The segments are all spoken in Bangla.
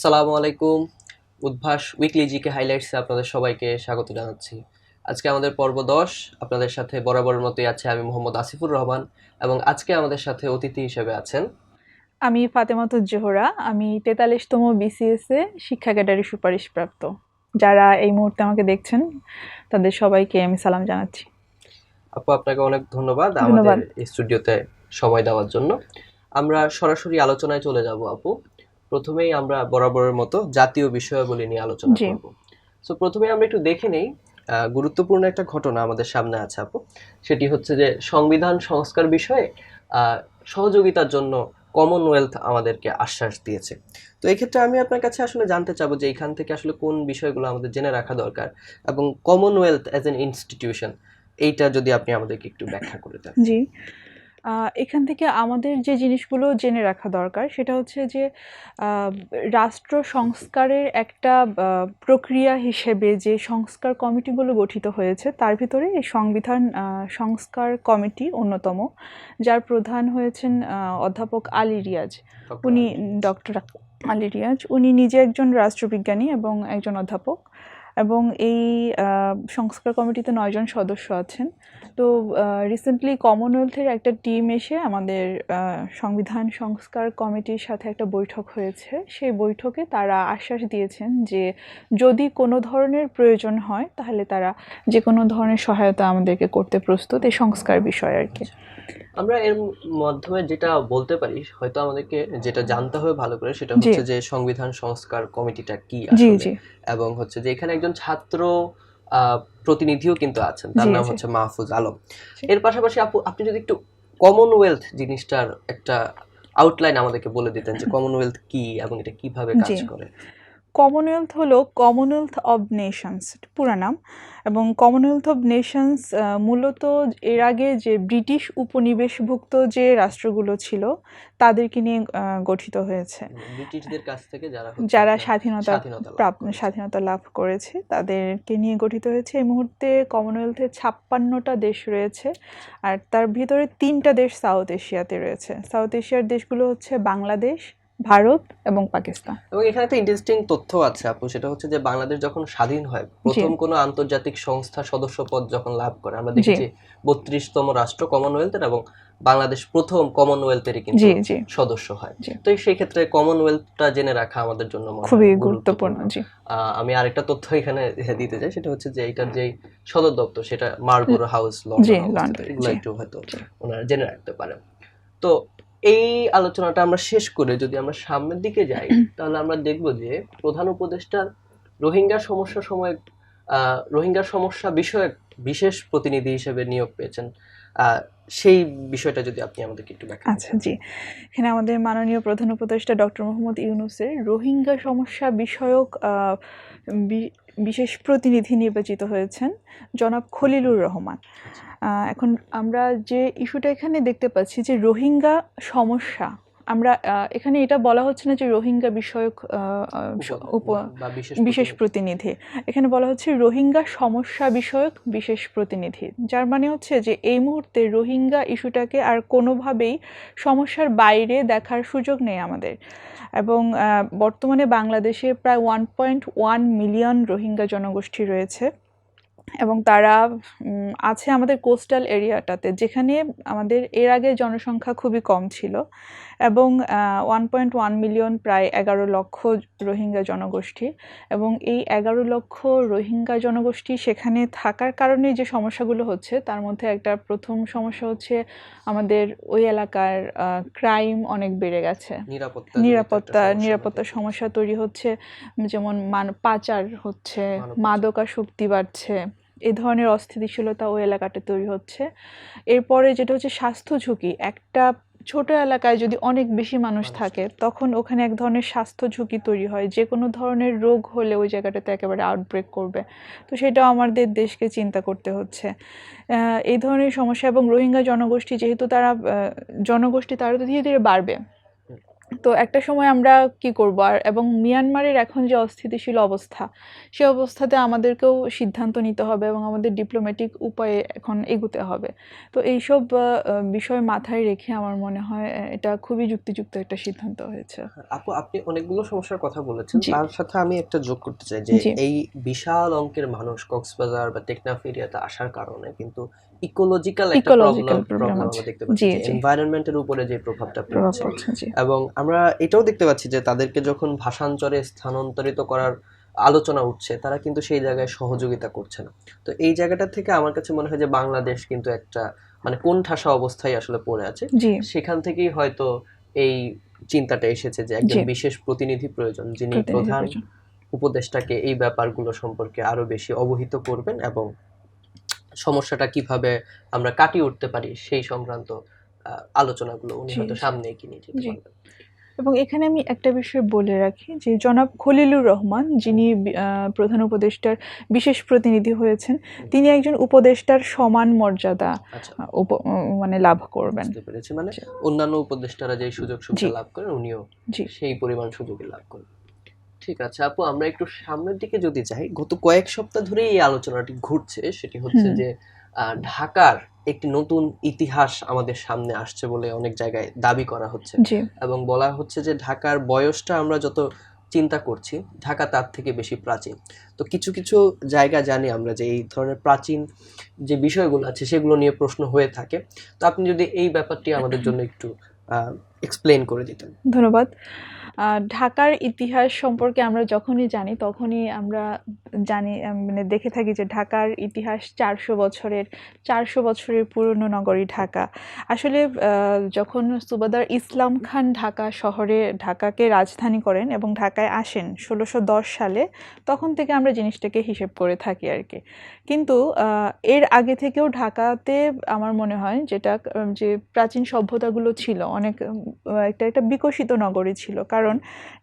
সালামু আলাইকুম। উদ্ভাস উইকলি জিকে হাইলাইটসে আপনাদের সবাইকে স্বাগত জানাচ্ছি। আজকে আমাদের পর্ব দশ। আপনাদের সাথে বরাবরের মতোই আছে আমি মোহাম্মদ আসিফুর রহমান এবং আজকে আমাদের সাথে অতিথি হিসেবে আছেন। আমি ফাতেমাতুজ জোহরা আমি তেতাল্লিশতম বিসিএস এ শিক্ষা ক্যাডারি সুপারিশপ্রাপ্ত। যারা এই মুহূর্তে আমাকে দেখছেন তাদের সবাইকে আমি সালাম জানাচ্ছি। আপু আপনাকে অনেক ধন্যবাদ ধন্যবাদ। আমাদের স্টুডিওতে সময় দেওয়ার জন্য। আমরা সরাসরি আলোচনায় চলে যাব আপু। প্রথমেই আমরা বরাবরের মতো জাতীয় বিষয়াবলী নিয়ে আলোচনা করব। সো প্রথমে আমরা একটু দেখে নেই গুরুত্বপূর্ণ একটা ঘটনা আমাদের সামনে আছে আপু। সেটি হচ্ছে যে সংবিধান সংস্কার বিষয়ে সহযোগিতার জন্য কমনওয়েলথ আমাদেরকে আশ্বাস দিয়েছে। তো এই ক্ষেত্রে আমি আপনার কাছে আসলে জানতে চাবো যে এখান থেকে আসলে কোন বিষয়গুলো আমাদের জেনে রাখা দরকার এবং কমনওয়েলথ অ্যাজ এন ইনস্টিটিউশন এইটা যদি আপনি আমাদেরকে একটু ব্যাখ্যা করে দেন। জি। এখান থেকে আমাদের যে জিনিসগুলো জেনে রাখা দরকার সেটা হচ্ছে যে রাষ্ট্র সংস্কারের একটা প্রক্রিয়া হিসেবে যে সংস্কার কমিটিগুলো গঠিত হয়েছে তার ভিতরে এই সংবিধান সংস্কার কমিটি অন্যতম যার প্রধান হয়েছেন অধ্যাপক আলী রিয়াজ। উনি ডক্টর আলী রিয়াজ উনি নিজে একজন রাষ্ট্রবিজ্ঞানী এবং একজন অধ্যাপক। এবং এই সংস্কার কমিটিতে নয়জন সদস্য আছেন। তো রিসেন্টলি কমনওয়েলথের একটা টিম এসে আমাদের সংবিধান সংস্কার কমিটির সাথে একটা বৈঠক হয়েছে। সেই বৈঠকে তারা আশ্বাস দিয়েছেন যে যদি কোনো ধরনের প্রয়োজন হয় তাহলে তারা যে কোনো ধরনের সহায়তা আমাদেরকে করতে প্রস্তুত এই সংস্কার বিষয়ে আর কি। আমরা এর মাধ্যমে যেটা বলতে পারি হয়তো আমাদেরকে যেটা জানতে হবে ভালো করে সেটা হচ্ছে যে সংবিধান সংস্কার কমিটিটা কি জি জি। এবং হচ্ছে যে এখানে একজন ছাত্র আহ, প্রতিনিধিও কিন্তু আছেন। তার নাম হচ্ছে মাহফুজ আলম। এর পাশাপাশি আপু আপনি যদি একটু কমনওয়েলথ জিনিসটার একটা আউটলাইন আমাদেরকে বলে দিতেন যে কমনওয়েলথ কি এবং এটা কীভাবে কাজ করে? কমনওয়েলথ হলো কমনওয়েলথ অব নেশনস পুরা নাম। এবং কমনওয়েলথ অব নেশনস মূলত এর আগে যে ব্রিটিশ উপনিবেশভুক্ত যে রাষ্ট্রগুলো ছিল তাদেরকে নিয়ে গঠিত হয়েছে। ব্রিটিশদের কাছ থেকে যারা যারা স্বাধীনতা স্বাধীনতা প্রাপ্ত স্বাধীনতা লাভ করেছে তাদেরকে নিয়ে গঠিত হয়েছে। এই মুহূর্তে কমনওয়েলথে ছাপ্পান্নটা দেশ রয়েছে আর তার ভিতরে তিনটা দেশ সাউথ এশিয়াতে রয়েছে। সাউথ এশিয়ার দেশগুলো হচ্ছে বাংলাদেশ ভারত এবং পাকিস্তান। এবং এখানে একটা ইন্টারেস্টিং তথ্য আছে আপু সেটা হচ্ছে যে বাংলাদেশ যখন স্বাধীন হয় প্রথম কোনো আন্তর্জাতিক সংস্থা সদস্য পদ যখন লাভ করে আমরা। দেখেছি বত্রিশতম রাষ্ট্র কমনওয়েলথের এবং বাংলাদেশ প্রথম কমনওয়েলথেরই কিন্তু সদস্য হয়। তো সেই ক্ষেত্রে কমনওয়েলথটা জেনে রাখা আমাদের জন্য খুবই গুরুত্বপূর্ণ। জি। আহ, আমি আরেকটা তথ্য এখানে দিতে চাই সেটা হচ্ছে যে এটার যে সদর দপ্তর সেটা মার্লবোরো হাউস লন্ডন এগুলো একটু হয়তো ওনারা জেনে রাখতে পারেন। তো এই আলোচনাটা আমরা শেষ করে যদি আমরা সামনের দিকে যাই তাহলে আমরা দেখব যে প্রধান উপদেষ্টা রোহিঙ্গা সমস্যা সময় আহ, রোহিঙ্গার সমস্যা বিষয়ক বিশেষ প্রতিনিধি হিসেবে নিয়োগ পেয়েছেন। সেই বিষয়টা যদি আপনি আমাদেরকে একটু ব্যাখ্যা আচ্ছা জি। এখানে আমাদের মাননীয় প্রধান উপদেষ্টা ডক্টর মোহাম্মদ ইউনুসের রোহিঙ্গা সমস্যা বিষয়ক বিশেষ প্রতিনিধি নির্বাচিত হয়েছেন জনাব খলিলুর রহমান। এখন আমরা যে ইস্যুটা এখানে দেখতে পাচ্ছি যে রোহিঙ্গা সমস্যা আমরা এখানে এটা বলা হচ্ছে না যে রোহিঙ্গা বিষয়ক বিশেষ। প্রতিনিধি। এখানে বলা হচ্ছে রোহিঙ্গা সমস্যা বিষয়ক বিশেষ প্রতিনিধি। যার মানে হচ্ছে যে এই মুহূর্তে রোহিঙ্গা ইস্যুটাকে আর কোনোভাবেই সমস্যার বাইরে দেখার সুযোগ নেই আমাদের। এবং বর্তমানে বাংলাদেশে প্রায় one point one million Rohingya জনগোষ্ঠী রয়েছে। এবং তারা আছে আমাদের কোস্টাল এরিয়াটাতে যেখানে আমাদের এর আগে জনসংখ্যা খুবই কম ছিল। এবং ওয়ান পয়েন্ট ওয়ান মিলিয়ন প্রায় এগারো লক্ষ রোহিঙ্গা জনগোষ্ঠী। এবং এই এগারো লক্ষ রোহিঙ্গা জনগোষ্ঠী সেখানে থাকার কারণে যে সমস্যাগুলো হচ্ছে তার মধ্যে একটা প্রথম সমস্যা হচ্ছে আমাদের ওই এলাকার ক্রাইম অনেক বেড়ে গেছে। নিরাপত্তা নিরাপত্তা নিরাপত্তা সমস্যা তৈরি হচ্ছে যেমন মান পাচার হচ্ছে। মাদকাসক্তি বাড়ছে এই ধরনের অস্থিতিশীলতা ওই এলাকাতে তৈরি হচ্ছে। এরপরে যেটা হচ্ছে স্বাস্থ্য ঝুঁকি একটা ছোট এলাকায় যদি অনেক বেশি মানুষ থাকে তখন ওখানে এক ধরনের স্বাস্থ্য ঝুঁকি তৈরি হয়। যে কোনো ধরনের রোগ হলে ওই জায়গাটাতে একেবারে আউটব্রেক করবে। তো সেটাও আমাদের দেশকে চিন্তা করতে হচ্ছে। এই ধরনের সমস্যা এবং রোহিঙ্গা জনগোষ্ঠী যেহেতু তারা জনগোষ্ঠী তারা তো ধীরে ধীরে বাড়বে। তো একটা সময় আমরা কি করব? আর এবং মিয়ানমারের এখন যে অস্থিতিশীল অবস্থা সে অবস্থাতে আমাদেরকেও সিদ্ধান্ত নিতে হবে এবং আমাদের ডিপ্লোম্যাটিক উপায়ে এখন এগুতে হবে। তো এইসব বিষয় মাথায় রেখে আমার মনে হয় এটা খুবই যুক্তিযুক্ত একটা সিদ্ধান্ত হয়েছে। আপু আপনি অনেকগুলো সমস্যার কথা বলেছেন। তার সাথে আমি একটা যোগ করতে চাই যে এই বিশাল অঙ্কের মানুষ কক্সবাজার বা টেকনাফ এরিয়াতে আসার কারণে কিন্তু ইকোলজিক্যাল একটা প্রবলেম আমরা দেখতে পাচ্ছি উপরে যে প্রভাবটা পড়ছে। এবং আমরা এটাও দেখতে পাচ্ছি যে তাদেরকে যখন ভাষান্তরে স্থানান্তরিত করার আলোচনা উঠছে তারা কিন্তু সেই জায়গায় সহযোগিতা করছে না। তো এই জায়গাটা থেকে আমার কাছে মনে হয় যে বাংলাদেশ কিন্তু একটা মানে কোন ঠাসা অবস্থায় আসলে পড়ে আছে সেখান থেকেই হয়তো এই চিন্তাটা এসেছে যে একজন বিশেষ প্রতিনিধি প্রয়োজন যিনি প্রধান উপদেষ্টাকে এই ব্যাপারগুলো সম্পর্কে আরও বেশি অবহিত করবেন এবং সমস্যাটা কীভাবে আমরা কাটিয়ে উঠতে পারি সেই সংক্রান্ত আলোচনাগুলো উনি হয়তো সামনে এগিয়ে নিয়ে যেতে পারবেন। এবং এখানে আমি একটা বিষয় বলে রাখি যে জনাব খলিলুর রহমান যিনি প্রধান উপদেষ্টার বিশেষ প্রতিনিধি হয়েছেন তিনি একজন উপদেষ্টার সমান মর্যাদা আচ্ছা। মানে লাভ করবেন। মানে অন্যান্য উপদেষ্টারা যে সুযোগ সুবিধা লাভ করেন উনিও সেই পরিমাণ সুযোগই লাভ করেন। ঠিক আছে আপু আমরা একটু সামনের দিকে যদি যাই গত কয়েক সপ্তাহ ধরে এই আলোচনাটি ঘুরছে সেটি হচ্ছে যে ঢাকার একটি নতুন ইতিহাস আমাদের সামনে আসছে বলে অনেক জায়গায় দাবি করা হচ্ছে। এবং বলা হচ্ছে যে ঢাকার বয়সটা আমরা যত চিন্তা করছি ঢাকা তার থেকে বেশি প্রাচীন। তো কিছু কিছু জায়গা জানি আমরা যে এই ধরনের প্রাচীন যে বিষয়গুলো আছে সেগুলো নিয়ে প্রশ্ন হয়ে থাকে। তো আপনি যদি এই ব্যাপারটি আমাদের জন্য একটু এক্সপ্লেন করে দিতেন। ধন্যবাদ। ঢাকার ইতিহাস সম্পর্কে আমরা যখনই জানি, তখনই আমরা জানি মানে দেখে থাকি যে ঢাকার ইতিহাস চারশো বছরের চারশো বছরের পুরনো নগরী ঢাকা। আসলে যখন সুবাদার ইসলাম খান ঢাকা শহরে, ঢাকাকে রাজধানী করেন এবং ঢাকায় আসেন ষোলোশো সালে, তখন থেকে আমরা জিনিসটাকে হিসেব করে থাকি আর কি। কিন্তু এর আগে থেকেও ঢাকাতে আমার মনে হয় যেটা যে প্রাচীন সভ্যতাগুলো ছিল, অনেক একটা একটা বিকশিত নগরী ছিল। কারণ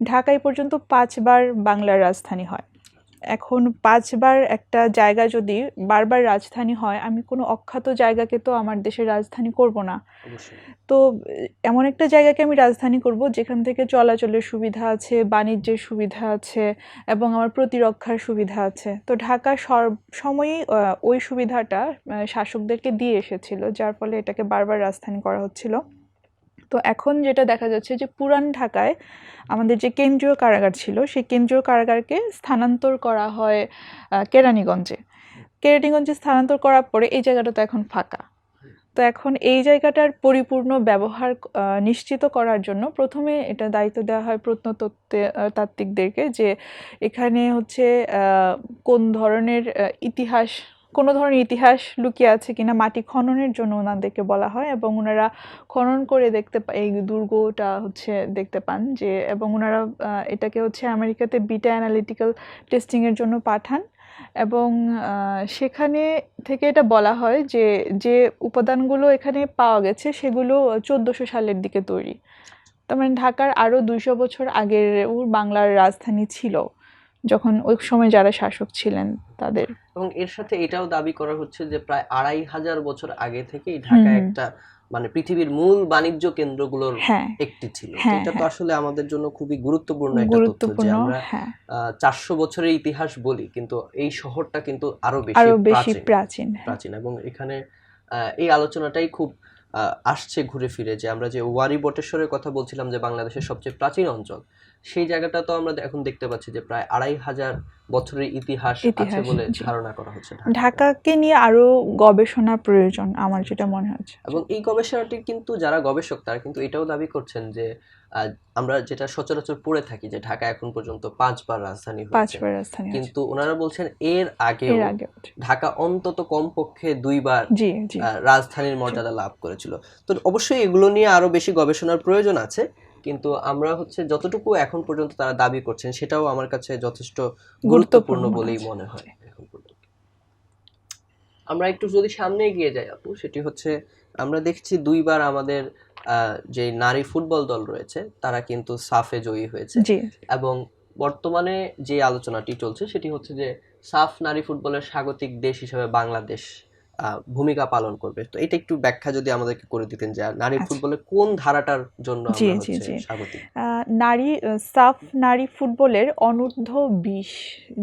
ঢাকায় পর্যন্ত পাঁচবার বাংলার রাজধানী হয়। এখন পাঁচবার একটা জায়গা যদি বারবার রাজধানী হয় আমি কোনো অখ্যাত জায়গাকে তো আমার দেশের রাজধানী করব না। তো এমন একটা জায়গাকে আমি রাজধানী করব যেখান থেকে চলাচলের সুবিধা আছে বাণিজ্যের সুবিধা আছে এবং আমার প্রতিরক্ষার সুবিধা আছে। তো ঢাকা সব সময়ই ওই সুবিধাটা শাসকদেরকে দিয়ে এসেছিল যার ফলে এটাকে বারবার রাজধানী করা হচ্ছিল। তো এখন যেটা দেখা যাচ্ছে যে পুরান ঢাকায় আমাদের যে কেন্দ্রীয় কারাগার ছিল, সেই কেন্দ্রীয় কারাগারকে স্থানান্তর করা হয় কেরানীগঞ্জে। কেরানীগঞ্জে স্থানান্তর করার পরে এই জায়গাটা তো এখন ফাঁকা। তো এখন এই জায়গাটার পরিপূর্ণ ব্যবহার নিশ্চিত করার জন্য প্রথমে এটা দায়িত্ব দেওয়া হয় প্রত্নতত্ত্বে তাত্ত্বিকদেরকে যে এখানে হচ্ছে কোন ধরনের ইতিহাস কোনো ধরনের ইতিহাস লুকিয়ে আছে কিনা, মাটি খননের জন্য ওনাদেরকে বলা হয় এবং ওনারা খনন করে দেখতে এই দুর্গটা হচ্ছে দেখতে পান যে, এবং ওনারা এটাকে হচ্ছে আমেরিকাতে বিটা অ্যানালিটিক্যাল টেস্টিংয়ের জন্য পাঠান এবং সেখানে থেকে এটা বলা হয় যে যে উপাদানগুলো এখানে পাওয়া গেছে সেগুলো চোদ্দোশো সালের দিকে তৈরি। তার মানে ঢাকার আরও দুইশো বছর আগের বাংলার রাজধানী ছিল। যখন ওই সময় যারা শাসক ছিলেন তাদের। এবং এর সাথে এটাও দাবি করা হচ্ছে যে প্রায় আড়াই হাজার বছর আগে থেকেই ঢাকা একটা মানে পৃথিবীর মূল বাণিজ্য কেন্দ্রগুলোর হ্যাঁ একটি ছিল। হ্যাঁ, এটা তো হ্যাঁ। আসলে আমাদের জন্য খুবই গুরুত্বপূর্ণ একটা তথ্য যে আমরা চারশো বছরের ইতিহাস বলি কিন্তু এই শহরটা কিন্তু আরও বেশি প্রাচীন। প্রাচীন। প্রাচীন এবং এখানে আহ, এই আলোচনাটাই খুব আহ, আসছে ঘুরে ফিরে যে আমরা যে ওয়ারি বটেশ্বরের কথা বলছিলাম যে বাংলাদেশের সবচেয়ে প্রাচীন অঞ্চল সেই জায়গাটা তো আমরা এখন দেখতে পাচ্ছি যে প্রায় আড়াই হাজার বছরের ইতিহাস আছে বলে ধারণা করা হচ্ছে। ঢাকাকে নিয়ে আরও গবেষণা প্রয়োজন আমার যেটা মনে হচ্ছে। এবং এই গবেষণাটি কিন্তু যারা গবেষক তারা কিন্তু এটাও দাবি করছেন যে আমরা যেটা সচরাচর পড়ে থাকি যে ঢাকা এখন পর্যন্ত পাঁচবার রাজধানী পাঁচবার রাজধানী কিন্তু ওনারা বলছেন এর আগে ঢাকা অন্তত কমপক্ষে দুইবার রাজধানীর মর্যাদা লাভ করেছিল। তো অবশ্যই এগুলো নিয়ে আরও বেশি গবেষণার প্রয়োজন আছে। কিন্তু আমরা হচ্ছে যতটুকু এখন পর্যন্ত তারা দাবি করছেন সেটাও আমার কাছে যথেষ্ট গুরুত্বপূর্ণ বলেই মনে হয় আমরা একটু যদি সামনে এগিয়ে যাই আপু সেটি হচ্ছে আমরা দেখছি দুইবার আমাদের আহ, যে নারী ফুটবল দল রয়েছে তারা কিন্তু সাফে জয়ী হয়েছে। এবং বর্তমানে যে আলোচনাটি চলছে সেটি হচ্ছে যে সাফ নারী ফুটবলের স্বাগতিক দেশ হিসেবে বাংলাদেশ ভূমিকা পালন করবে। তো এটা একটু ব্যাখ্যা যদি আমাদেরকে করে দিতেন যে নারী আচ্ছা। ফুটবলে কোন ধারাটার জন্য জি, জি, জি। নারী সাফ নারী ফুটবলের অনূর্ধ্ব বিশ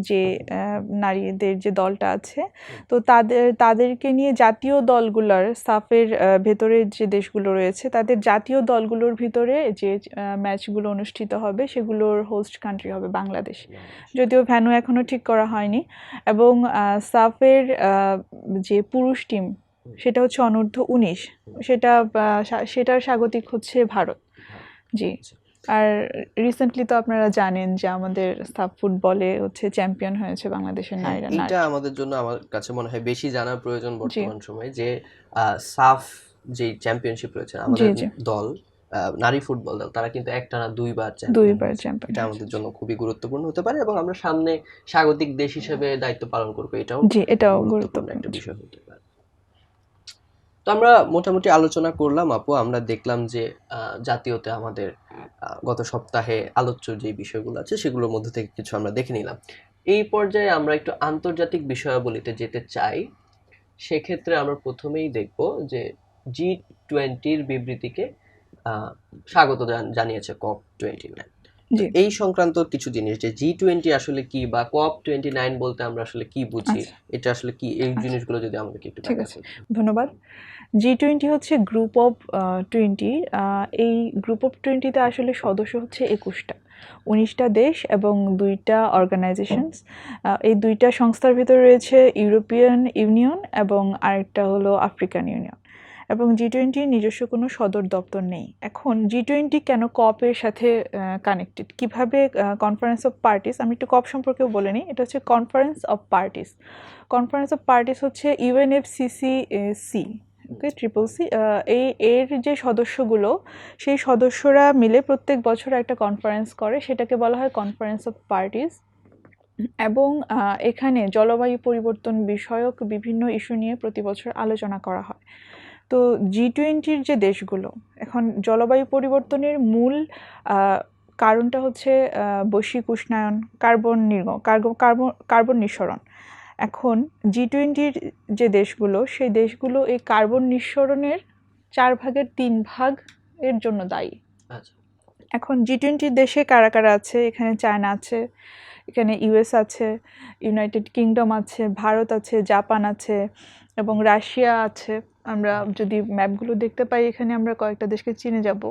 যে নারীদের যে দলটা আছে তো তাদের তাদেরকে নিয়ে জাতীয় দলগুলোর সাফের আহ, ভেতরে যে দেশগুলো রয়েছে তাদের জাতীয় দলগুলোর ভিতরে যে ম্যাচগুলো অনুষ্ঠিত হবে সেগুলোর হোস্ট কান্ট্রি হবে বাংলাদেশ। যদিও ভ্যানু এখনও ঠিক করা হয়নি। এবং সাফের আহ, যে পুরুষ টিম সেটা হচ্ছে অনূর্ধ্ব উনিশ সেটা সেটার স্বাগতিক হচ্ছে ভারত। জি। আর রিসেন্টলি তো আপনারা জানেন যে আমাদের সাফ ফুটবলে হচ্ছে চ্যাম্পিয়ন হয়েছে বাংলাদেশের হ্যাঁ, নারীরা নারী- আমাদের জন্য আমার কাছে মনে হয় বেশি জানার প্রয়োজন বর্তমান সময়ে যে সাফ যে চ্যাম্পিয়নশিপ রয়েছে আমাদের দল নারী ফুটবল দল তারা কিন্তু একটানা দুইবার দুইবার। চ্যাম্পিয়ন এটা আমাদের জন্য খুবই গুরুত্বপূর্ণ হতে পারে এবং আমরা সামনে স্বাগতিক দেশ হিসেবে দায়িত্ব পালন করব এটাও জি এটাও গুরুত্বপূর্ণ গুরুত্বপূর্ণ। একটা বিষয় হতে পারে। তো আমরা মোটামুটি আলোচনা করলাম, আপু। আমরা দেখলাম যে জাতীয়তে আমাদের গত সপ্তাহে আলোচ্য যে বিষয়গুলো আছে, সেগুলোর মধ্যে থেকে কিছু আমরা দেখে নিলাম। এই পর্যায়ে আমরা একটু আন্তর্জাতিক বিষয়াবলিতে যেতে চাই। সেক্ষেত্রে আমরা প্রথমেই দেখব যে জি টোয়েন্টির বিবৃতিকে স্বাগত জানিয়েছে কপ টোয়েন্টি নাইন। এই সংক্রান্ত কিছু জিনিস যে জি টোয়েন্টি আসলে কি বা কপ টোয়েন্টি নাইন বলতে আমরা আসলে কি বুঝি আচ্ছা। এটা আসলে কি এই আচ্ছা। জিনিসগুলো যদি আমাদেরকে একটু ঠিক আছে। ধন্যবাদ জি টোয়েন্টি হচ্ছে গ্রুপ অফ টোয়েন্টি এই গ্রুপ অফ টোয়েন্টিতে আসলে সদস্য হচ্ছে একুশটা উনিশটা দেশ এবং দুইটা অর্গানাইজেশনস এই দুইটা সংস্থার ভিতরে রয়েছে ইউরোপিয়ান ইউনিয়ন এবং আরেকটা হলো আফ্রিকান ইউনিয়ন এবং জি টোয়েন্টির নিজস্ব কোনো সদর দপ্তর নেই। এখন জি টোয়েন্টি কেন কপের সাথে কানেক্টেড কীভাবে কনফারেন্স অফ পার্টিস আমি একটু কপ সম্পর্কেও বলে নিই। এটা হচ্ছে conference of parties conference of parties হচ্ছে UNFCCC C okay triple C এই, এর যে সদস্যগুলো, সেই সদস্যরা মিলে প্রত্যেক বছর একটা কনফারেন্স করে। সেটাকে বলা হয় কনফারেন্স অফ পার্টিস এবং এখানে জলবায়ু পরিবর্তন বিষয়ক বিভিন্ন ইস্যু নিয়ে প্রতি বছর আলোচনা করা হয়। তো জি টোয়েন্টির যে দেশগুলো এখন জলবায়ু পরিবর্তনের মূল কারণটা হচ্ছে বৈশ্বিক উষ্ণায়ন কার্বন নির্গম কার্বন কার্বন নিঃসরণ। এখন জি টোয়েন্টির যে দেশগুলো সেই দেশগুলো এই কার্বন নিঃসরণের চার ভাগের তিন ভাগ এর জন্য দায়ী। আচ্ছা। এখন জি টোয়েন্টির দেশে কারা কারা আছে? এখানে চায়না আছে এখানে ইউএস আছে ইউনাইটেড কিংডম আছে ভারত আছে জাপান আছে এবং রাশিয়া আছে। আমরা যদি ম্যাপগুলো দেখতে পাই এখানে আমরা কয়েকটা দেশকে চিনে যাব।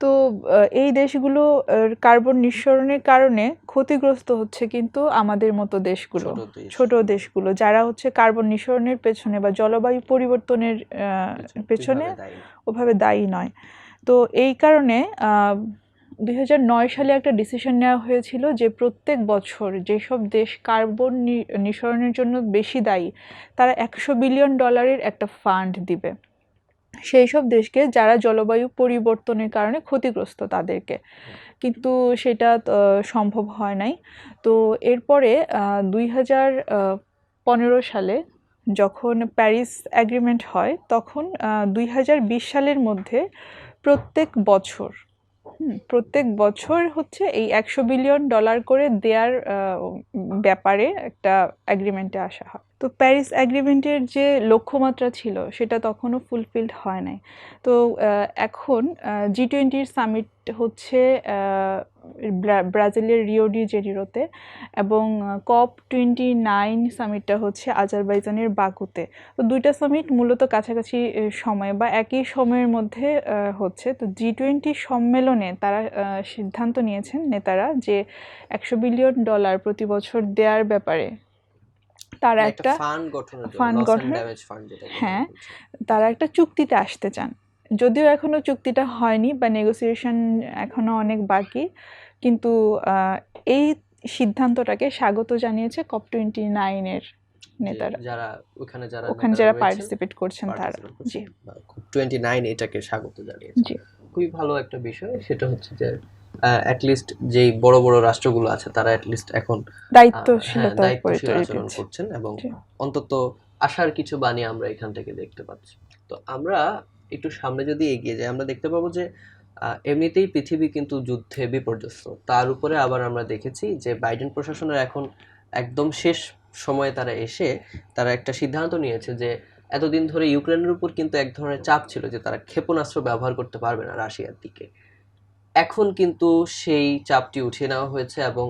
তো এই দেশগুলো কার্বন নিঃসরণের কারণে ক্ষতিগ্রস্ত হচ্ছে কিন্তু আমাদের মতো দেশগুলো ছোট দেশগুলো যারা হচ্ছে কার্বন নিঃসরণের পেছনে বা জলবায়ু পরিবর্তনের পেছনে। ওভাবে দায়ী নয়। তো এই কারণে দুই সালে একটা ডিসিশন নেওয়া হয়েছিল যে প্রত্যেক বছর যেসব দেশ কার্বন নিঃসরণের জন্য বেশি দায়ী, তারা একশো বিলিয়ন ডলারের একটা ফান্ড দিবে। সেই সব দেশকে যারা জলবায়ু পরিবর্তনের কারণে ক্ষতিগ্রস্ত তাদেরকে। কিন্তু সেটা সম্ভব হয় নাই। তো এরপরে দুই হাজার পনেরো সালে যখন প্যারিস অ্যাগ্রিমেন্ট হয়, তখন দুই হাজার বিশ সালের মধ্যে প্রত্যেক বছর হুম, প্রত্যেক বছর হচ্ছে এই একশো বিলিয়ন ডলার করে দেওয়ার আহ, ব্যাপারে একটা অ্যাগ্রিমেন্টে আসা হয়। তো প্যারিস অ্যাগ্রিমেন্টের যে লক্ষ্যমাত্রা ছিল, সেটা তখনও ফুলফিলড হয় নাই। তো এখন জি টোয়েন্টির সামিট হচ্ছে ব্রাজিলের রিও ডি জেনিরোতে এবং কপ টোয়েন্টি নাইন সামিটটা হচ্ছে আজারবাইজানের বাকুতে। তো দুইটা সামিট মূলত কাছাকাছি সময় বা একই সময়ের মধ্যে হচ্ছে। তো জি টোয়েন্টি সম্মেলনে তারা সিদ্ধান্ত নিয়েছেন নেতারা যে একশো বিলিয়ন ডলার প্রতি বছর দেওয়ার ব্যাপারে। তারা মানে একটা ফান্ড যেটা হ্যাঁ। তারা একটা চুক্তিতে আসতে চান। যদিও এখনও চুক্তিটা হয়নি বা নেগোসিয়েশন এখনও অনেক বাকি কিন্তু এই সিদ্ধান্তটাকে স্বাগত জানিয়েছে কপ টোয়েন্টি নাইনের নেতারা। যারা ওখানে যারা ওখানে যারা পার্টিসিপেট করছেন তারা। জি। টোয়েন্টি নাইন এটাকে স্বাগত জানিয়েছে। খুবই ভালো একটা বিষয় সেটা হচ্ছে যে অ্যাটলিস্ট যেই বড় বড় রাষ্ট্রগুলো আছে তারা অ্যাটলিস্ট এখন হ্যাঁ, দায়িত্বশীল আচরণ করছেন এবং অন্তত আশার কিছু বাণী আমরা এখান থেকে দেখতে পাচ্ছি। তো আমরা একটু সামনে যদি এগিয়ে যাই আমরা দেখতে পাবো যে এমনিতেই পৃথিবী কিন্তু যুদ্ধে বিপর্যস্ত। তার উপরে আবার আমরা দেখেছি যে বাইডেন প্রশাসনের এখন একদম শেষ সময়ে তারা এসে তারা একটা সিদ্ধান্ত নিয়েছে যে এতদিন ধরে ইউক্রেনের উপর কিন্তু এক ধরনের চাপ ছিল যে তারা ক্ষেপণাস্ত্র ব্যবহার করতে পারবে না রাশিয়ার দিকে। এখন কিন্তু সেই চাপটি উঠিয়ে নেওয়া হয়েছে এবং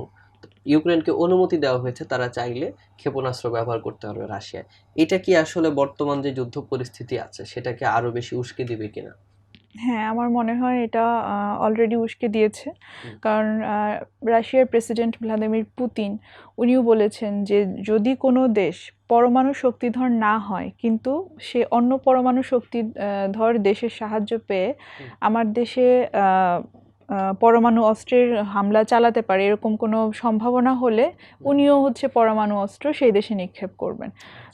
ইউক্রেনকে অনুমতি দেওয়া হয়েছে তারা চাইলে ক্ষেপণাস্ত্র ব্যবহার করতে পারবে রাশিয়ায়। এটা কি আসলে বর্তমান যে যুদ্ধ পরিস্থিতি আছে সেটাকে আরও বেশি উস্কে দিবে কিনা? হ্যাঁ আমার মনে হয় এটা অলরেডি উস্কে দিয়েছে। কারণ রাশিয়ার প্রেসিডেন্ট ভ্লাদিমির পুতিন উনিও বলেছেন যে যদি কোনো দেশ পরমাণু শক্তিধর না হয় কিন্তু সে অন্য পরমাণু শক্তিধর দেশের সাহায্য পেয়ে আমার দেশে পরমাণু অস্ত্রের হামলা চালাতে পারে এরকম কোনো সম্ভাবনা হলে উনিও হচ্ছে পরমাণু অস্ত্র সেই দেশে নিক্ষেপ করবেন।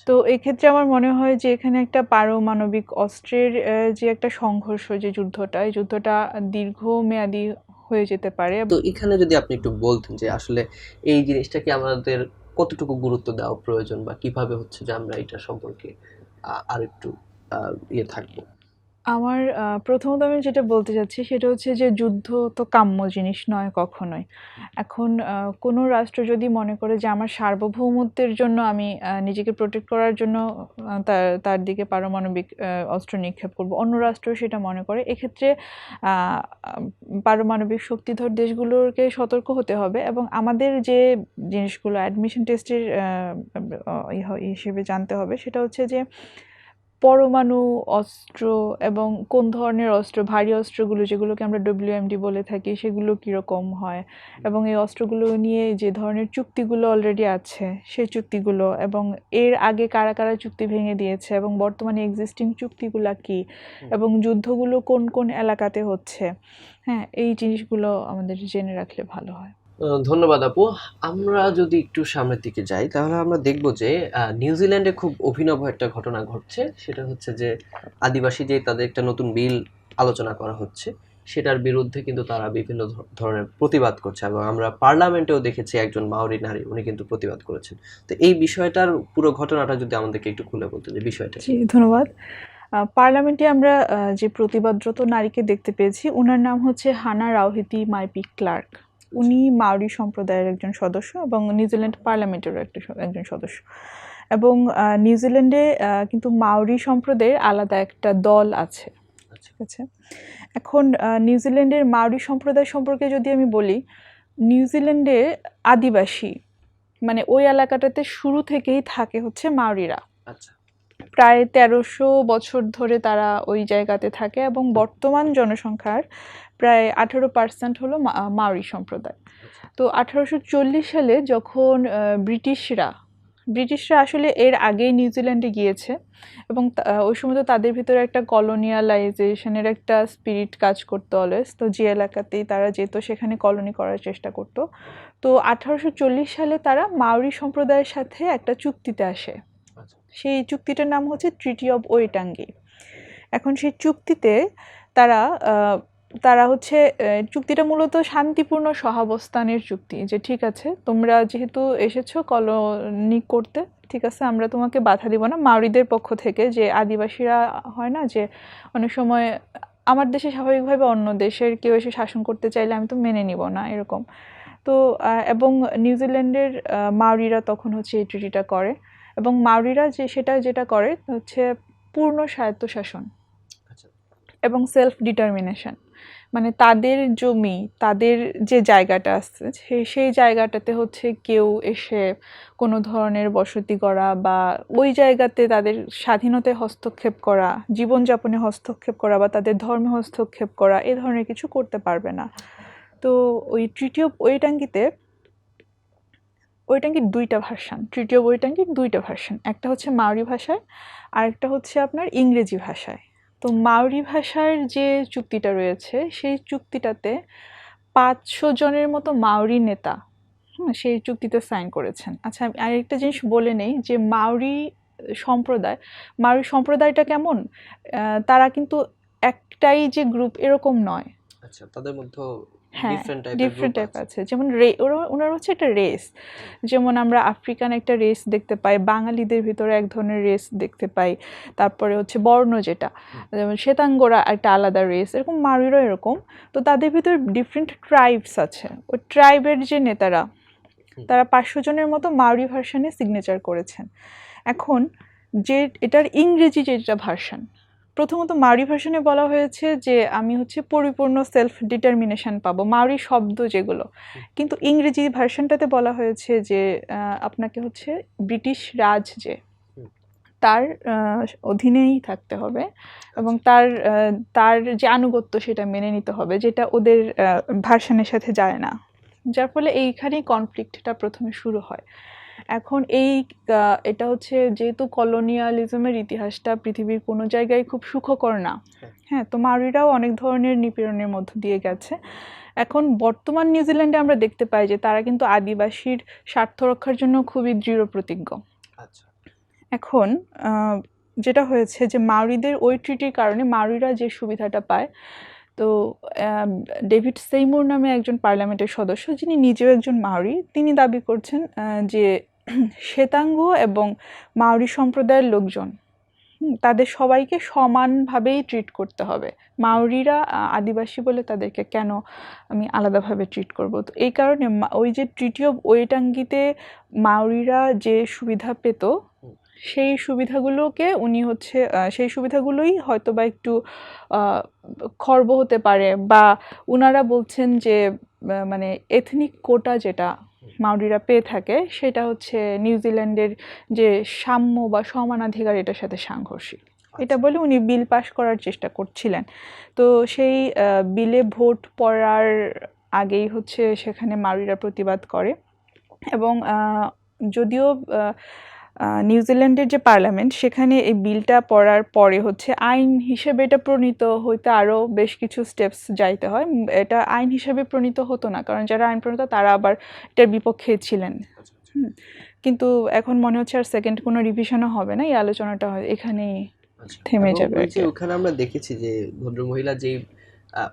তো এক্ষেত্রে আমার মনে হয় যে এখানে একটা পারমাণবিক অস্ত্রের যে একটা সংঘর্ষ যে যুদ্ধটা এই যুদ্ধটা দীর্ঘমেয়াদী হয়ে যেতে পারে। তো এখানে যদি আপনি একটু বলতেন যে আসলে এই জিনিসটাকে আমাদের কতটুকু গুরুত্ব দেওয়া প্রয়োজন বা কীভাবে হচ্ছে যে আমরা এটা সম্পর্কে আর একটু ইয়ে থাকব? আমার প্রথমত আমি যেটা বলতে চাচ্ছি সেটা হচ্ছে যে যুদ্ধ তো কাম্য জিনিস নয় কখনোই। এখন কোনো রাষ্ট্র যদি মনে করে যে আমার সার্বভৌমত্বের জন্য আমি নিজেকে প্রোটেক্ট করার জন্য তার তার দিকে পারমাণবিক অস্ত্র নিক্ষেপ করব, অন্য রাষ্ট্র সেটা মনে করে, এক্ষেত্রে পারমাণবিক শক্তিধর দেশগুলোকে সতর্ক হতে হবে এবং আমাদের যে জিনিসগুলো অ্যাডমিশন টেস্টের হিসেবে জানতে হবে সেটা হচ্ছে যে পরমাণু অস্ত্র এবং কোন ধরনের অস্ত্র ভারী অস্ত্রগুলো যেগুলোকে আমরা ডব্লিউএমডি বলে থাকি সেগুলো কীরকম হয়? এবং এই অস্ত্রগুলো নিয়ে যে ধরনের চুক্তিগুলো অলরেডি আছে সেই চুক্তিগুলো এবং এর আগে কারা কারা চুক্তি ভেঙে দিয়েছে এবং বর্তমানে এক্সিস্টিং চুক্তিগুলো কি? এবং যুদ্ধগুলো কোন কোন এলাকাতে হচ্ছে? হ্যাঁ এই জিনিসগুলো আমাদের জেনে রাখলে ভালো হয়। ধন্যবাদ আপু। আমরা যদি একটু সামনের দিকে যাই, তাহলে আমরা দেখব যে নিউজিল্যান্ডে খুব অভিনব একটা ঘটনা ঘটছে। সেটা হচ্ছে যে আদিবাসী যে তাদের একটা নতুন বিল আলোচনা করা হচ্ছে। সেটার বিরুদ্ধে কিন্তু তারা বিভিন্ন ধরনের প্রতিবাদ করছে এবং আমরা পার্লামেন্টেও দেখেছি একজন মাওরি নারী, উনি কিন্তু প্রতিবাদ করেছেন। তো এই বিষয়টার পুরো ঘটনাটা যদি আমাদেরকে একটু খুলে বলতে যে, বিষয়টা? ধন্যবাদ। পার্লামেন্টে আমরা যে প্রতিবাদরত নারীকে দেখতে পেয়েছি ওনার নাম হচ্ছে হানা রাওহিতি মাইপি ক্লার্ক। উনি মাউরি সম্প্রদায়ের একজন সদস্য এবং নিউজিল্যান্ড পার্লামেন্টেরও একটা একজন সদস্য। এবং নিউজিল্যান্ডে কিন্তু মাউরি সম্প্রদায়ের আলাদা একটা দল আছে। আচ্ছা। ঠিক আছে? এখন নিউজিল্যান্ডের মাউরি সম্প্রদায় সম্পর্কে যদি আমি বলি নিউজিল্যান্ডে আদিবাসী মানে ওই এলাকাটাতে শুরু থেকেই থাকে হচ্ছে মাউরিরা আচ্ছা। প্রায় তেরোশো বছর ধরে তারা ওই জায়গাতে থাকে এবং বর্তমান জনসংখ্যার প্রায় আঠারো পার্সেন্ট হলো মা- মাওরি সম্প্রদায়। তো আঠারোশো চল্লিশ সালে যখন ব্রিটিশরা ব্রিটিশরা আসলে এর আগেই নিউজিল্যান্ডে গিয়েছে এবং ওই সময় তো তাদের ভিতরে একটা কলোনিয়ালাইজেশনের একটা স্পিরিট কাজ করতো অলওয়েজ তো যে এলাকাতেই তারা যেত সেখানে কলোনি করার চেষ্টা করতো। তো আঠারোশো চল্লিশ সালে তারা মাওরি সম্প্রদায়ের সাথে একটা চুক্তিতে আসে। আচ্ছা। সেই চুক্তিটার নাম হচ্ছে ট্রিটি অব ওয়েটাঙ্গি এখন সেই চুক্তিতে তারা তারা হচ্ছে চুক্তিটা মূলত শান্তিপূর্ণ সহাবস্থানের চুক্তি যে ঠিক আছে তোমরা যেহেতু এসেছ কলোনি করতে ঠিক আছে আমরা তোমাকে বাধা দিব না। মাউরিদের পক্ষ থেকে যে আদিবাসীরা হয় না যে অনেক সময় আমার দেশে স্বাভাবিকভাবে অন্য দেশের কেউ এসে শাসন করতে চাইলে আমি তো মেনে নিব না এরকম। তো এবং নিউজিল্যান্ডের আহ, মাওরিরা তখন হচ্ছে এই ট্রিটিটা করে এবং মাওরিরা যে সেটা যেটা করে হচ্ছে পূর্ণ স্বায়ত্তশাসন আচ্ছা। এবং সেলফ ডিটারমিনেশন মানে তাদের জমি, তাদের যে জায়গাটা আছে সেই জায়গাটাতে হচ্ছে কেউ এসে কোনো ধরনের বসতি করা বা ওই জায়গাতে তাদের স্বাধীনতায় হস্তক্ষেপ করা, জীবনযাপনে হস্তক্ষেপ করা বা তাদের ধর্মে হস্তক্ষেপ করা, এ ধরনের কিছু করতে পারবে না। তো ওই তৃতীয় ওইটাঙ্গিতে ওইটাঙ্গির দুইটা ভার্সান, তৃতীয় বইটাঙ্গির দুইটা ভার্সান, একটা হচ্ছে মাওরি ভাষায় আর একটা হচ্ছে আপনার ইংরেজি ভাষায়। তো মাউরি ভাষার যে চুক্তিটা রয়েছে, সেই চুক্তিটাতে পাঁচশো জনের মতো মাউরি নেতা সেই চুক্তিতে সাইন করেছেন। আচ্ছা আমি আরেকটা জিনিস বলে নেই যে মাউরি সম্প্রদায়, মাউরি সম্প্রদায়টা কেমন? তারা কিন্তু একটাই যে গ্রুপ এরকম নয়। আচ্ছা তাদের মধ্যে হ্যাঁ, ডিফারেন্ট টাইপ আছে। যেমন রে ওরা ওনার হচ্ছে একটা রেস যেমন আমরা আফ্রিকান একটা রেস দেখতে পাই বাঙালিদের ভিতরে এক ধরনের রেস দেখতে পাই। তারপরে হচ্ছে বর্ণ যেটা। যেমন শ্বেতাঙ্গরা একটা আলাদা রেস এরকম মারুইরও এরকম। তো তাদের ভিতরে ডিফারেন্ট ট্রাইবস আছে। ওই ট্রাইবের যে নেতারা তারা পাঁচশো জনের মতো মাউরি ভার্সানে সিগনেচার করেছেন। এখন যে এটার ইংরেজি যেটা ভার্সন প্রথমত মাউরি ভার্সনে বলা হয়েছে যে আমি হচ্ছে পরিপূর্ণ সেলফ ডিটারমিনেশন পাবো মাউরি শব্দ যেগুলো। কিন্তু ইংরেজি ভার্সনটাতে বলা হয়েছে যে আপনাকে হচ্ছে ব্রিটিশ রাজ যে তার অধীনেই থাকতে হবে এবং তার তার যে আনুগত্য সেটা মেনে নিতে হবে যেটা ওদের ভার্সনের সাথে যায় না। যার ফলে এইখানেই কনফ্লিক্টটা প্রথমে শুরু হয়। এখন এই এটা হচ্ছে যেহেতু কলোনিয়ালিজমের ইতিহাসটা পৃথিবীর কোনো জায়গায় খুব সুখকর না। হ্যাঁ। হ্যাঁ তো মাউরিরাও অনেক ধরনের নিপীড়নের মধ্য দিয়ে গেছে। এখন বর্তমান নিউজিল্যান্ডে আমরা দেখতে পাই যে তারা কিন্তু আদিবাসীর স্বার্থ রক্ষার জন্য খুবই দৃঢ় প্রতিজ্ঞ। আচ্ছা। এখন যেটা হয়েছে যে মাউরিদের ওই ট্রিটির কারণে মাউরিরা যে সুবিধাটা পায় তো ডেভিড সেইমুর নামে একজন পার্লামেন্টের সদস্য যিনি নিজেও একজন মাউরি তিনি দাবি করছেন যে শ্বেতাঙ্গ এবং মাউরি সম্প্রদায়ের লোকজন। তাদের সবাইকে সমানভাবেই ট্রিট করতে হবে। মাউরিরা আদিবাসী বলে তাদেরকে কেন আমি আলাদাভাবে ট্রিট করব? তো এই কারণে ওই যে ট্রিটি অফ ওয়েটাঙ্গিতে মাউরিরা যে সুবিধা পেত, সেই সুবিধাগুলোকে উনি হচ্ছে সেই সুবিধাগুলোই হয়তো বা একটু খর্ব হতে পারে বা উনারা বলছেন যে মানে এথনিক কোটা যেটা মাউরিরা পেয়ে থাকে সেটা হচ্ছে নিউজিল্যান্ডের যে সাম্য বা সমানাধিকার এটার সাথে সাংঘর্ষিক। এটা বলে উনি বিল পাশ করার চেষ্টা করছিলেন। তো সেই বিলে ভোট পড়ার আগেই হচ্ছে সেখানে মাউরিরা প্রতিবাদ করে এবং যদিও নিউজিল্যান্ডের যে পার্লামেন্ট সেখানে এই বিলটা পড়ার পরে হচ্ছে আইন হিসেবে এটা প্রণীত হইতে আরও বেশ কিছু স্টেপস যাইতে হয় এটা আইন হিসেবে প্রণীত হতো না কারণ যারা আইন প্রণীত তারা আবার এটার বিপক্ষে ছিলেন। কিন্তু এখন মনে হচ্ছে আর সেকেন্ড কোনো রিভিশনও হবে না এই আলোচনাটা হয় এখানেই আচ্ছা। থেমে যাবে। ওখানে আমরা দেখেছি যে ভদ্রমহিলা যে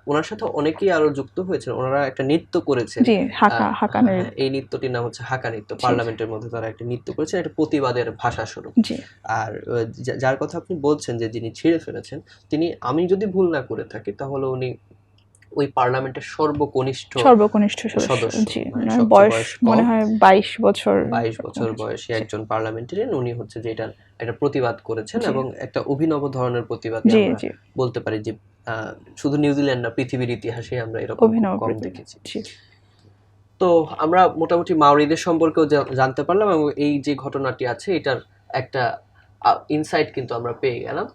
ওনার সাথে অনেকেই আরও যুক্ত হয়েছেন। ওনারা একটা নৃত্য হ্যাঁ, এই নৃত্যটির নাম হচ্ছে হাকা নৃত্য। পার্লামেন্টের মধ্যে তারা একটা নৃত্য করেছেন একটা প্রতিবাদের ভাষা স্বরূপ। আর যার কথা আপনি বলছেন যে যিনি ছিঁড়ে ফেলেছেন তিনি আমি যদি ভুল না করে থাকি তাহলে উনি ওই পার্লামেন্টের সর্বকনিষ্ঠ সর্বকনিষ্ঠ সদস্য। মানে বয়স বয়স মনে হয় বাইশ বছর। বাইশ বছর বয়সী একজন পার্লামেন্টারিয়ান উনি হচ্ছে যে এটার একটা প্রতিবাদ করেছেন এবং একটা অভিনব ধরনের প্রতিবাদ বলতে পারি যে শুধু নিউজিল্যান্ড না পৃথিবীর ইতিহাসে আমরা এরকম কম দেখেছি। তো আমরা মোটামুটি মাওরিদের সম্পর্কেও জানতে পারলাম এবং এই যে ঘটনাটি আছে এটার একটা ইনসাইট কিন্তু আমরা পেয়ে গেলাম।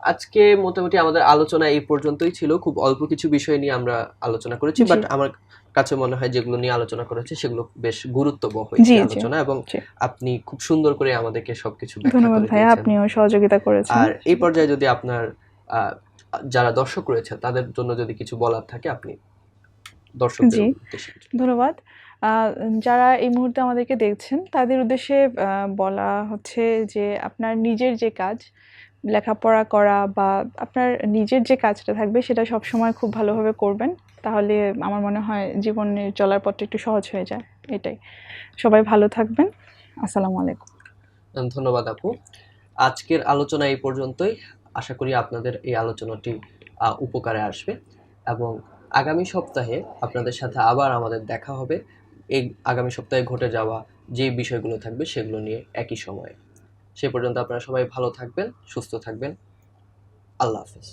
আজকে মোটামুটি আমাদের আলোচনা এই পর্যন্তই ছিল। খুব অল্প কিছু বিষয় নিয়ে আমরা আলোচনা করেছি বাট আমার কাছে মনে হয় যেগুলো নিয়ে আলোচনা করেছে সেগুলো বেশ গুরুত্ববহ আলোচনা এবং আপনি খুব সুন্দর করে আমাদেরকে সবকিছু ধন্যবাদ ভাইয়া আপনিও সহযোগিতা করেছেন। আর এই পর্যায়ে যদি আপনার আহ, যারা দর্শক রয়েছে তাদের জন্য যদি কিছু বলার থাকে আপনি দর্শকদের। উদ্দেশ্যে ধন্যবাদ। যারা এই মুহূর্তে আমাদেরকে দেখছেন তাদের উদ্দেশ্যে বলা হচ্ছে যে আপনার নিজের যে কাজ লেখাপড়া করা বা আপনার নিজের যে কাজটা থাকবে সেটা সব সময় খুব ভালোভাবে করবেন। তাহলে আমার মনে হয় জীবনে চলার পথটা একটু সহজ হয়ে যায় এটাই। সবাই ভালো থাকবেন। আসসালামু আলাইকুম। ধন্যবাদ আপু। আজকের আলোচনা এই পর্যন্তই। আশা করি আপনাদের এই আলোচনাটি উপকারে আসবে এবং আগামী সপ্তাহে আপনাদের সাথে আবার আমাদের দেখা হবে। এই আগামী সপ্তাহে ঘটে যাওয়া যে বিষয়গুলো থাকবে সেগুলো নিয়ে একই সময়ে। সে পর্যন্ত আপনারা সবাই ভালো থাকবেন, সুস্থ থাকবেন। আল্লাহ হাফেজ।